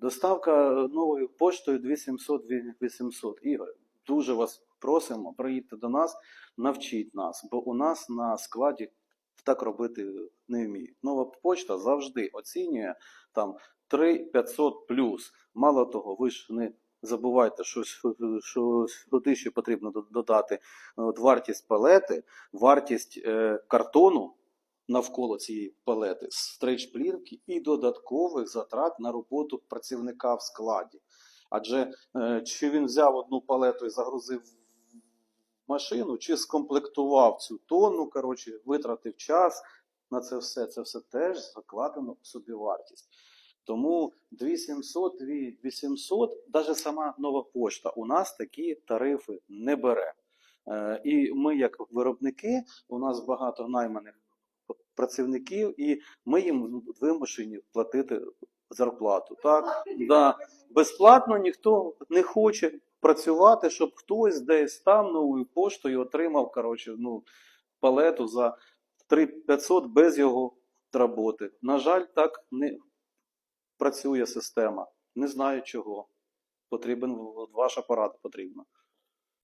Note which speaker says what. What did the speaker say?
Speaker 1: Доставка новою поштою 2700 800. Ігор, дуже вас просимо, приїдьте до нас, навчіть нас, бо у нас на складі так робити не вміють. Нова почта завжди оцінює там 3500 плюс. Мало того, ви ж не забувайте, що, що сюди ще потрібно додати от, вартість палети, вартість е, картону навколо цієї палети, стрейч плівки і додаткових затрат на роботу працівника в складі. Адже е, чи він взяв одну палету і загрузив машину, чи скомплектував цю тонну, коротше, витратив час на це все. Це все теж закладено в собівартість. Тому 2700, 2800, навіть сама нова пошта у нас такі тарифи не бере. Е, І ми, як виробники, у нас багато найманих працівників, і ми їм вимушені платити зарплату. Так, да. Безплатно ніхто не хоче працювати, щоб хтось десь там новою поштою отримав коротше, ну, палету за 3500 без його роботи. На жаль, так не працює система. Не знаю чого. Потрібен от ваша порада потрібна.